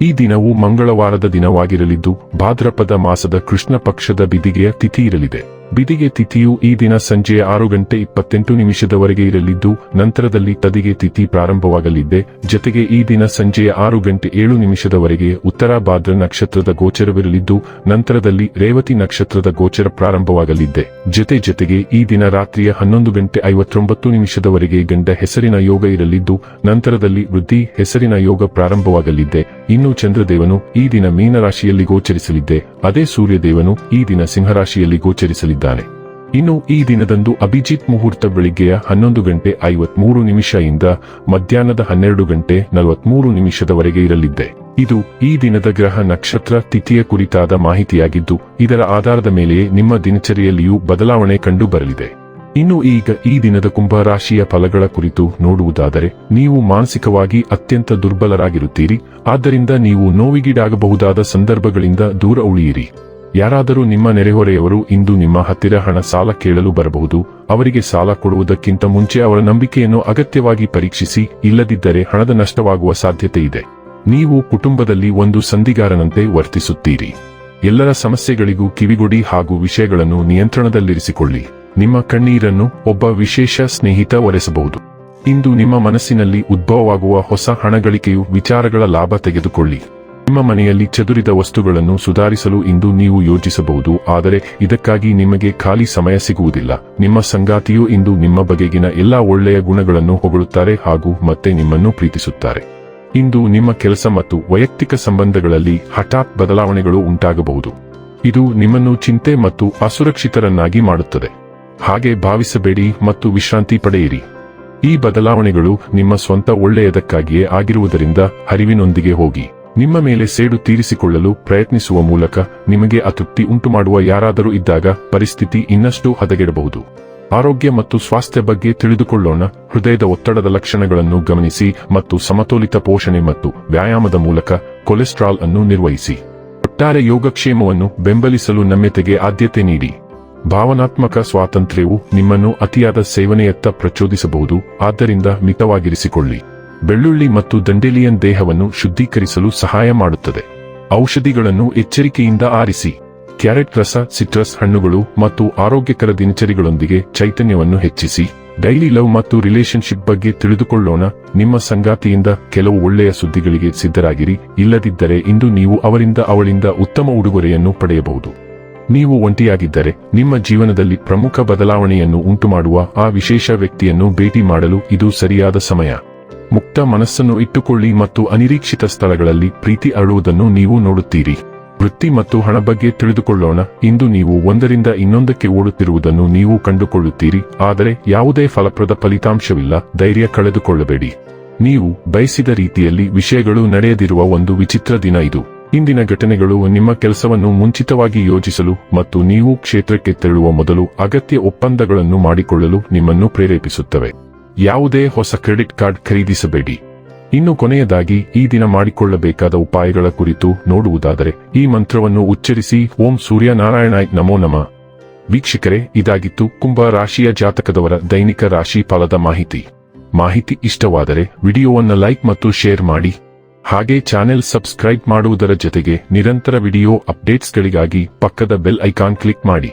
ಈ ದಿನವು ಮಂಗಳವಾರದ ದಿನವಾಗಿರಲಿದ್ದು ಭಾದ್ರಪದ ಮಾಸದ ಕೃಷ್ಣ ಪಕ್ಷದ ಬಿದಿಗೆಯ ತಿಥಿ ಇರಲಿದೆ. ಬಿದಿಗೆ ತಿಥಿಯು ಈ ದಿನ ಸಂಜೆ ಆರು ಗಂಟೆ ಇಪ್ಪತ್ತೆಂಟು ನಿಮಿಷದವರೆಗೆ ಇರಲಿದ್ದು, ನಂತರದಲ್ಲಿ ತದಿಗೆ ತಿಥಿ ಪ್ರಾರಂಭವಾಗಲಿದೆ. ಜತೆಗೆ ಈ ದಿನ ಸಂಜೆಯ ಆರು ಗಂಟೆ ಏಳು ನಿಮಿಷದವರೆಗೆ ಉತ್ತರ ಭಾದ್ರ ನಕ್ಷತ್ರದ ಗೋಚರವಿರಲಿದ್ದು, ನಂತರದಲ್ಲಿ ರೇವತಿ ನಕ್ಷತ್ರದ ಗೋಚರ ಪ್ರಾರಂಭವಾಗಲಿದೆ. ಜತೆ ಜತೆಗೆ ಈ ದಿನ ರಾತ್ರಿಯ ಹನ್ನೊಂದು ಗಂಟೆ ಐವತ್ತೊಂಬತ್ತು ನಿಮಿಷದವರೆಗೆ ಗಂಡ ಹೆಸರಿನ ಯೋಗ ಇರಲಿದ್ದು, ನಂತರದಲ್ಲಿ ವೃದ್ಧಿ ಹೆಸರಿನ ಯೋಗ ಪ್ರಾರಂಭವಾಗಲಿದೆ. ಇನ್ನು ಚಂದ್ರದೇವನು ಈ ದಿನ ಮೀನರಾಶಿಯಲ್ಲಿ ಗೋಚರಿಸಲಿದ್ದೆ ಅದೇ ಸೂರ್ಯದೇವನು ಈ ದಿನ ಸಿಂಹರಾಶಿಯಲ್ಲಿ ಗೋಚರಿಸಲಿದ್ದಾನೆ ಇನ್ನು ಈ ದಿನದಂದು ಅಭಿಜಿತ್ ಮುಹೂರ್ತ ಬೆಳಿಗ್ಗೆಯ ಹನ್ನೊಂದು ಗಂಟೆ ಐವತ್ಮೂರು ನಿಮಿಷ ಇಂದ ಮಧ್ಯಾಹ್ನದ ಹನ್ನೆರಡು ಗಂಟೆ ನಲವತ್ಮೂರು ನಿಮಿಷದವರೆಗೆ ಇರಲಿದ್ದೆ ಇದು ಈ ದಿನದ ಗ್ರಹ ನಕ್ಷತ್ರ ತಿಥಿಯ ಕುರಿತಾದ ಮಾಹಿತಿಯಾಗಿದ್ದು, ಇದರ ಆಧಾರದ ಮೇಲೆಯೇ ನಿಮ್ಮ ದಿನಚರಿಯಲ್ಲಿಯೂ ಬದಲಾವಣೆ ಕಂಡು ಬರಲಿದೆ ಇನ್ನು ಈಗ ಈ ದಿನದ ಕುಂಭರಾಶಿಯ ಫಲಗಳ ಕುರಿತು ನೋಡುವುದಾದರೆ, ನೀವು ಮಾನಸಿಕವಾಗಿ ಅತ್ಯಂತ ದುರ್ಬಲರಾಗಿರುತ್ತೀರಿ. ಆದ್ದರಿಂದ ನೀವು ನೋವಿಗೀಡಾಗಬಹುದಾದ ಸಂದರ್ಭಗಳಿಂದ ದೂರ ಉಳಿಯಿರಿ. ಯಾರಾದರೂ ನಿಮ್ಮ ನೆರೆಹೊರೆಯವರು ಇಂದು ನಿಮ್ಮ ಹತ್ತಿರ ಹಣ ಸಾಲ ಕೇಳಲು ಬರಬಹುದು, ಅವರಿಗೆ ಸಾಲ ಕೊಡುವುದಕ್ಕಿಂತ ಮುಂಚೆ ಅವರ ನಂಬಿಕೆಯನ್ನು ಅಗತ್ಯವಾಗಿ ಪರೀಕ್ಷಿಸಿ, ಇಲ್ಲದಿದ್ದರೆ ಹಣದ ನಷ್ಟವಾಗುವ ಸಾಧ್ಯತೆ ಇದೆ. ನೀವು ಕುಟುಂಬದಲ್ಲಿ ಒಂದು ಸಂಧಿಗಾರನಂತೆ ವರ್ತಿಸುತ್ತೀರಿ. ಎಲ್ಲರ ಸಮಸ್ಯೆಗಳಿಗೂ ಕಿವಿಗೊಡಿ ಹಾಗೂ ವಿಷಯಗಳನ್ನು ನಿಯಂತ್ರಣದಲ್ಲಿರಿಸಿಕೊಳ್ಳಿ. ನಿಮ್ಮ ಕಣ್ಣೀರನ್ನು ಒಬ್ಬ ವಿಶೇಷ ಸ್ನೇಹಿತ ಒರೆಸಬಹುದು. ಇಂದು ನಿಮ್ಮ ಮನಸ್ಸಿನಲ್ಲಿ ಉದ್ಭವವಾಗುವ ಹೊಸ ಹಣಗಳಿಕೆಯು ವಿಚಾರಗಳ ಲಾಭ ತೆಗೆದುಕೊಳ್ಳಿ. ನಿಮ್ಮ ಮನೆಯಲ್ಲಿ ಚದುರಿದ ವಸ್ತುಗಳನ್ನು ಸುಧಾರಿಸಲು ಇಂದು ನೀವು ಯೋಚಿಸಬಹುದು, ಆದರೆ ಇದಕ್ಕಾಗಿ ನಿಮಗೆ ಖಾಲಿ ಸಮಯ ಸಿಗುವುದಿಲ್ಲ. ನಿಮ್ಮ ಸಂಗಾತಿಯು ಇಂದು ನಿಮ್ಮ ಬಗೆಗಿನ ಎಲ್ಲಾ ಒಳ್ಳೆಯ ಗುಣಗಳನ್ನು ಹೊಗಳುತ್ತಾರೆ ಹಾಗೂ ಮತ್ತೆ ನಿಮ್ಮನ್ನು ಪ್ರೀತಿಸುತ್ತಾರೆ. ಇಂದು ನಿಮ್ಮ ಕೆಲಸ ಮತ್ತು ವೈಯಕ್ತಿಕ ಸಂಬಂಧಗಳಲ್ಲಿ ಹಠಾತ್ ಬದಲಾವಣೆಗಳು ಉಂಟಾಗಬಹುದು. ಇದು ನಿಮ್ಮನ್ನು ಚಿಂತೆ ಮತ್ತು ಅಸುರಕ್ಷಿತರನ್ನಾಗಿ ಮಾಡುತ್ತದೆ. ಹಾಗೆ ಭಾವಿಸಬೇಡಿ ಮತ್ತು ವಿಶ್ರಾಂತಿ ಪಡೆಯಿರಿ. ಈ ಬದಲಾವಣೆಗಳು ನಿಮ್ಮ ಸ್ವಂತ ಒಳ್ಳೆಯದಕ್ಕಾಗಿಯೇ ಆಗಿರುವುದರಿಂದ ಹರಿವಿನೊಂದಿಗೆ ಹೋಗಿ. ನಿಮ್ಮ ಮೇಲೆ ಸೇಡು ತೀರಿಸಿಕೊಳ್ಳಲು ಪ್ರಯತ್ನಿಸುವ ಮೂಲಕ ನಿಮಗೆ ಅತೃಪ್ತಿ ಉಂಟುಮಾಡುವ ಯಾರಾದರೂ ಇದ್ದಾಗ ಪರಿಸ್ಥಿತಿ ಇನ್ನಷ್ಟು ಹದಗೆಡಬಹುದು. ಆರೋಗ್ಯ ಮತ್ತು ಸ್ವಾಸ್ಥ್ಯ ಬಗ್ಗೆ ತಿಳಿದುಕೊಳ್ಳೋಣ. ಹೃದಯದ ಒತ್ತಡದ ಲಕ್ಷಣಗಳನ್ನು ಗಮನಿಸಿ ಮತ್ತು ಸಮತೋಲಿತ ಪೋಷಣೆ ಮತ್ತು ವ್ಯಾಯಾಮದ ಮೂಲಕ ಕೊಲೆಸ್ಟ್ರಾಲ್ ಅನ್ನು ನಿರ್ವಹಿಸಿ. ಒಟ್ಟಾರೆ ಯೋಗಕ್ಷೇಮವನ್ನು ಬೆಂಬಲಿಸಲು ನಮ್ಯತೆಗೆ ಆದ್ಯತೆ ನೀಡಿ. ಭಾವನಾತ್ಮಕ ಸ್ವಾತಂತ್ರ್ಯವು ನಿಮ್ಮನ್ನು ಅತಿಯಾದ ಸೇವನೆಯತ್ತ ಪ್ರಚೋದಿಸಬಹುದು. ಆದ್ದರಿಂದ ಮಿತವಾಗಿರಿಸಿಕೊಳ್ಳಿ. ಬೆಳ್ಳುಳ್ಳಿ ಮತ್ತು ದಂಡೆಲಿಯನ್ ದೇಹವನ್ನು ಶುದ್ಧೀಕರಿಸಲು ಸಹಾಯ ಮಾಡುತ್ತದೆ. ಔಷಧಿಗಳನ್ನು ಎಚ್ಚರಿಕೆಯಿಂದ ಆರಿಸಿ. ಕ್ಯಾರೆಟ್ ರಸ, ಸಿಟ್ರಸ್ ಹಣ್ಣುಗಳು ಮತ್ತು ಆರೋಗ್ಯಕರ ದಿನಚರಿಗಳೊಂದಿಗೆ ಚೈತನ್ಯವನ್ನು ಹೆಚ್ಚಿಸಿ. ಡೈಲಿ ಲವ್ ಮತ್ತು ರಿಲೇಶನ್ಶಿಪ್ ಬಗ್ಗೆ ತಿಳಿದುಕೊಳ್ಳೋಣ. ನಿಮ್ಮ ಸಂಗಾತಿಯಿಂದ ಕೆಲವು ಒಳ್ಳೆಯ ಸುದ್ದಿಗಳಿಗೆ ಸಿದ್ಧರಾಗಿರಿ. ಇಲ್ಲದಿದ್ದರೆ ಇಂದು ನೀವು ಅವರಿಂದ ಅವಳಿಂದ ಉತ್ತಮ ಉಡುಗೊರೆಯನ್ನು ಪಡೆಯಬಹುದು. ನೀವು ಒಂಟಿಯಾಗಿದ್ದರೆ ನಿಮ್ಮ ಜೀವನದಲ್ಲಿ ಪ್ರಮುಖ ಬದಲಾವಣೆಯನ್ನು ಉಂಟುಮಾಡುವ ಆ ವಿಶೇಷ ವ್ಯಕ್ತಿಯನ್ನು ಭೇಟಿ ಮಾಡಲು ಇದು ಸರಿಯಾದ ಸಮಯ. ಮುಕ್ತ ಮನಸ್ಸನ್ನು ಇಟ್ಟುಕೊಳ್ಳಿ ಮತ್ತು ಅನಿರೀಕ್ಷಿತ ಸ್ಥಳಗಳಲ್ಲಿ ಪ್ರೀತಿ ಅರಳುವುದನ್ನು ನೀವು ನೋಡುತ್ತೀರಿ. ವೃತ್ತಿ ಮತ್ತು ಹಣ ಬಗ್ಗೆ ತಿಳಿದುಕೊಳ್ಳೋಣ. ಇಂದು ನೀವು ಒಂದರಿಂದ ಇನ್ನೊಂದಕ್ಕೆ ಓಡುತ್ತಿರುವುದನ್ನು ನೀವು ಕಂಡುಕೊಳ್ಳುತ್ತೀರಿ. ಆದರೆ ಯಾವುದೇ ಫಲಪ್ರದ ಫಲಿತಾಂಶವಿಲ್ಲ. ಧೈರ್ಯ ಕಳೆದುಕೊಳ್ಳಬೇಡಿ. ನೀವು ಬಯಸಿದ ರೀತಿಯಲ್ಲಿ ವಿಷಯಗಳು ನಡೆಯದಿರುವ ಒಂದು ವಿಚಿತ್ರ ದಿನ ಇದು. ಇಂದಿನ ಘಟನೆಗಳು ನಿಮ್ಮ ಕೆಲಸವನ್ನು ಮುಂಚಿತವಾಗಿ ಯೋಜಿಸಲು ಮತ್ತು ನೀವು ಕ್ಷೇತ್ರಕ್ಕೆ ತೆರಳುವ ಮೊದಲು ಅಗತ್ಯ ಒಪ್ಪಂದಗಳನ್ನು ಮಾಡಿಕೊಳ್ಳಲು ನಿಮ್ಮನ್ನು ಪ್ರೇರೇಪಿಸುತ್ತವೆ. ಯಾವುದೇ ಹೊಸ ಕ್ರೆಡಿಟ್ ಕಾರ್ಡ್ ಖರೀದಿಸಬೇಡಿ. ಇನ್ನು ಕೊನೆಯದಾಗಿ, ಈ ದಿನ ಮಾಡಿಕೊಳ್ಳಬೇಕಾದ ಉಪಾಯಗಳ ಕುರಿತು ನೋಡುವುದಾದರೆ, ಈ ಮಂತ್ರವನ್ನು ಉಚ್ಚರಿಸಿ, ಓಂ ಸೂರ್ಯ ನಮೋ ನಮ. ವೀಕ್ಷಕರೇ, ಇದಾಗಿತ್ತು ಕುಂಭ ರಾಶಿಯ ಜಾತಕದವರ ದೈನಿಕ ರಾಶಿ ಫಲದ ಮಾಹಿತಿ. ಮಾಹಿತಿ ಇಷ್ಟವಾದರೆ, ವಿಡಿಯೋವನ್ನು ಲೈಕ್ ಮತ್ತು ಶೇರ್ ಮಾಡಿ. ಹಾಗೆ ಚಾನೆಲ್ ಸಬ್ಸ್ಕ್ರೈಬ್ ಮಾಡುವುದರ ಜೊತೆಗೆ, ನಿರಂತರ ವಿಡಿಯೋ ಅಪ್ಡೇಟ್ಸ್ಗಳಿಗಾಗಿ ಪಕ್ಕದ ಬೆಲ್ ಐಕಾನ್ ಕ್ಲಿಕ್ ಮಾಡಿ.